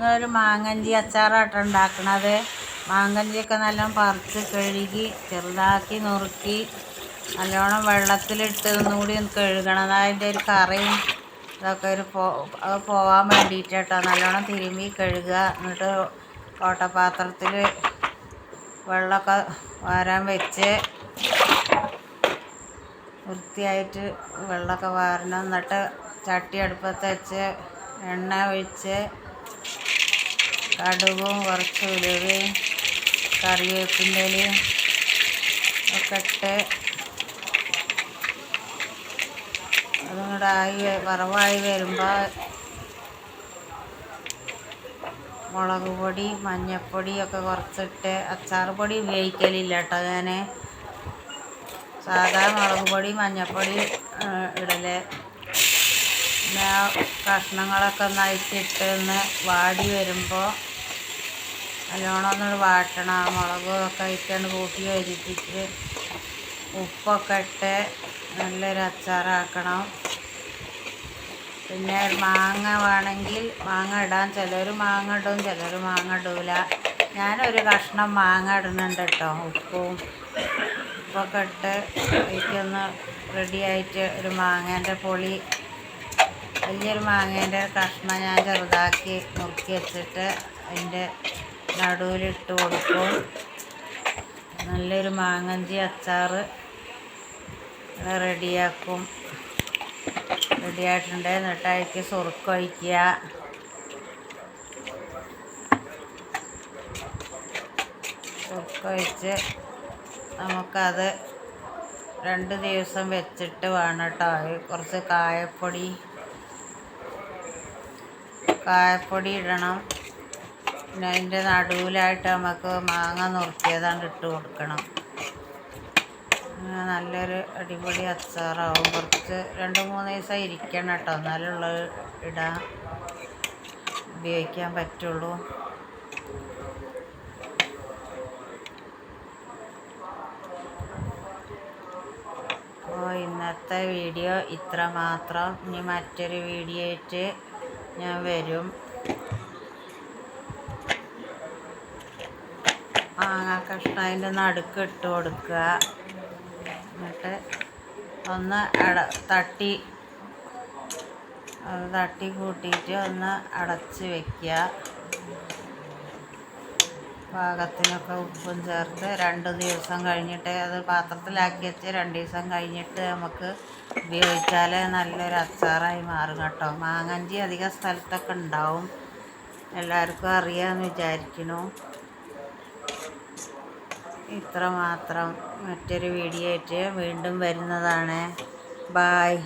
ഇന്നൊരു മാങ്ങഞ്ചി അച്ചാറാട്ടം ഉണ്ടാക്കണത്. മാങ്ങഞ്ചിയൊക്കെ നല്ലോണം പറിച്ച് കഴുകി ചെറുതാക്കി നുറുക്കി നല്ലോണം വെള്ളത്തിലിട്ട് ഒന്നുകൂടി ഒന്ന് കഴുകണം. അതിന്റെ ഒരു കറിയും ഇതൊക്കെ ഒരു പോ പോവാൻ വേണ്ടിയിട്ട് കേട്ടോ നല്ലോണം തിരുമ്പി കഴുകുക. എന്നിട്ട് ഓട്ടപാത്രത്തിൽ വെള്ളമൊക്കെ വാരാൻ വെച്ച് വൃത്തിയായിട്ട് വെള്ളമൊക്കെ വാരണം. എന്നിട്ട് ചട്ടി അടുപ്പത്ത് വെച്ച് എണ്ണ ഒഴിച്ച് കടുകും കുറച്ച് ഉലുവ് കറിവേപ്പിന്റെ ഒക്കെ ഇട്ട് അതും കൂടെ ആയി വറവായി വരുമ്പോൾ മുളക് പൊടി മഞ്ഞൾപ്പൊടി ഒക്കെ കുറച്ചിട്ട് അച്ചാർ പൊടി ഉപയോഗിക്കലില്ല കേട്ടോ ഞാൻ സാധാ മുളക് പൊടി മഞ്ഞൾപ്പൊടി ഇടൽ. പിന്നെ കഷ്ണങ്ങളൊക്കെ ഒന്ന് അയച്ചിട്ട് ഒന്ന് വാടി വരുമ്പോൾ നല്ലോണം ഒന്ന് വാട്ടണം. ആ മുളകും ഒക്കെ ഇട്ടാണ് കൂട്ടി യോജിപ്പിച്ച് ഉപ്പൊക്കെ ഇട്ട് നല്ലൊരു അച്ചാറാക്കണം. പിന്നെ മാങ്ങ വേണമെങ്കിൽ മാങ്ങ ഇടാൻ ചിലർ മാങ്ങ ഇടും ചിലർ മാങ്ങ ഇടൂല. ഞാനൊരു കഷ്ണം മാങ്ങ ഇടുന്നുണ്ട് കേട്ടോ. ഉപ്പും ഉപ്പൊക്കെ ഇട്ട് എനിക്കൊന്ന് റെഡിയായിട്ട് ഒരു മാങ്ങേന്റെ പൊളി വലിയൊരു മാങ്ങേന്റെ കഷ്ണം ഞാൻ ചെറുതാക്കി നുറുക്കി വെച്ചിട്ട് അതിന്റെ നടുവിലിട്ട് കൊടുക്കും. നല്ലൊരു മാങ്ങഞ്ചി അച്ചാർ റെഡിയാക്കും. റെഡിയായിട്ടുണ്ട്. സുറുക്ക് വയ്ക്കുക സുറുക്ക് ഒഴിച്ച് നമുക്കത് രണ്ട് ദിവസം വെച്ചിട്ട് വേണം കേട്ടോ. കുറച്ച് കായപ്പൊടി കായപ്പൊടി ഇടണം. പിന്നെ അതിന്റെ നടുവിലായിട്ട് നമുക്ക് മാങ്ങ നുറുക്കിയതാണ്ട് ഇട്ട് കൊടുക്കണം. നല്ലൊരു അടിപൊളി അച്ചാറാവും. കുറച്ച് രണ്ട് മൂന്ന് ദിവസം ഇരിക്കണം കേട്ടോ. എന്നാലുള്ളത് ഇടാൻ ഉപയോഗിക്കാൻ പറ്റുള്ളൂ. അപ്പോൾ ഇന്നത്തെ വീഡിയോ ഇത്ര മാത്രം ഇനി മറ്റൊരു വീഡിയോ ആയിട്ട് ഞാൻ വരും. മാങ്ങ കഷ്ണം അതിന്റെ നടുക്ക് ഇട്ട് കൊടുക്കുക. എന്നിട്ട് ഒന്ന് അട തട്ടി തട്ടി കൂട്ടിയിട്ട് ഒന്ന് അടച്ച് വയ്ക്കുക പാകത്തിനൊക്കെ ഉപ്പും ചേർത്ത് രണ്ട് ദിവസം കഴിഞ്ഞിട്ട് അത് പാത്രത്തിലാക്കി വെച്ച് രണ്ട് ദിവസം കഴിഞ്ഞിട്ട് നമുക്ക് ഉപയോഗിച്ചാൽ നല്ലൊരു അച്ചാറായി മാറും കേട്ടോ. മാങ്ങഞ്ചി അധികം സ്ഥലത്തൊക്കെ ഉണ്ടാവും. എല്ലാവർക്കും അറിയാമെന്ന് വിചാരിക്കുന്നു. ഇത്ര മാത്രം മറ്റൊരു വീഡിയോ ആയിട്ട് വീണ്ടും വരുന്നതാണ്. ബായ്